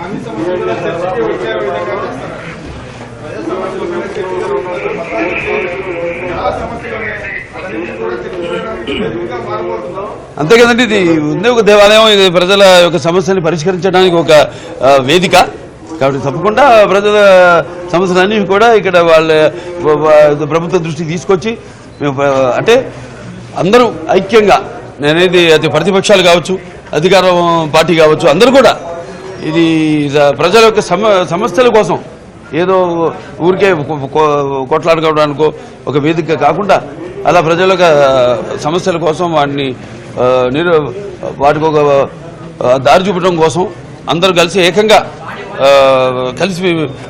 అన్ని సమస్యలు చర్చకి వచ్చే విధంగా ప్రజా చర్చ చాలా సమస్యలు కూడా చర్చించడానికి అంతే కదండి ఇది ఉంది ఒక దేవాలయం ఇది ప్రజల యొక్క సమస్యని పరిష్కరించడానికి ఒక ఆ, వేదిక. కాబట్టి తప్పకుండా ప్రజల సమస్యలన్నీ కూడా ఇక్కడ వాళ్ళ వా- వా- ప్రభుత్వ దృష్టికి తీసుకొచ్చి మేము, అంటే అందరూ ఐక్యంగా నేనేది అది ప్రతిపక్షాలు కావచ్చు అధికారం పార్టీ కావచ్చు అందరూ కూడా ఇది ప్రజల యొక్క సమ సమస్యల కోసం. ఏదో ఊరికే కొట్లాడుకోవడానికో ఒక వేదిక కాకుండా అలా ప్రజల యొక్క సమస్యల కోసం వాటిని నిరు వాటికి ఒక దారి చూపడం కోసం అందరూ కలిసి ఏకంగా కలిసి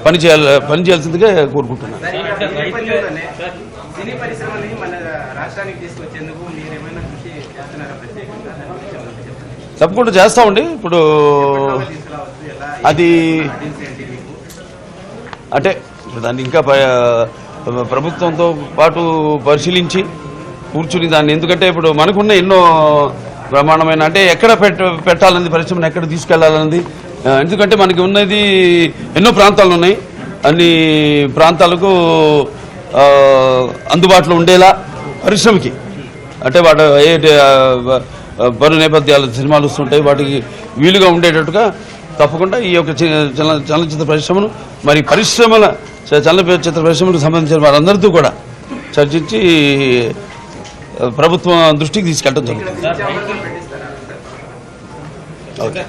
పని చేయాలి పని చేయాల్సిందిగా కోరుకుంటున్నాను. తప్పకుండా చేస్తామండి. ఇప్పుడు అది అంటే దాన్ని ఇంకా ప్రభుత్వంతో పాటు పరిశీలించి కూర్చుని దాన్ని. ఎందుకంటే ఇప్పుడు మనకున్న ఎన్నో ప్రమాణమైన అంటే ఎక్కడ పెట్ట పెట్టాలన్నది పరిశ్రమను ఎక్కడ తీసుకెళ్ళాలన్నది ఎందుకంటే మనకి ఉన్నది ఎన్నో ప్రాంతాలు ఉన్నాయి. అన్ని ప్రాంతాలకు అందుబాటులో ఉండేలా పరిశ్రమకి. అంటే వాటి ఏ పరు నేపథ్యాలు సినిమాలు వస్తుంటాయి వాటికి వీలుగా ఉండేటట్టుగా తప్పకుండా ఈ యొక్క చలనచిత్ర పరిశ్రమను మరి పరిశ్రమల చలనచిత్ర పరిశ్రమలకు సంబంధించిన వారందరితో కూడా చర్చించి ప్రభుత్వం దృష్టికి తీసుకెళ్ళడం జరుగుతుంది. ఓకే.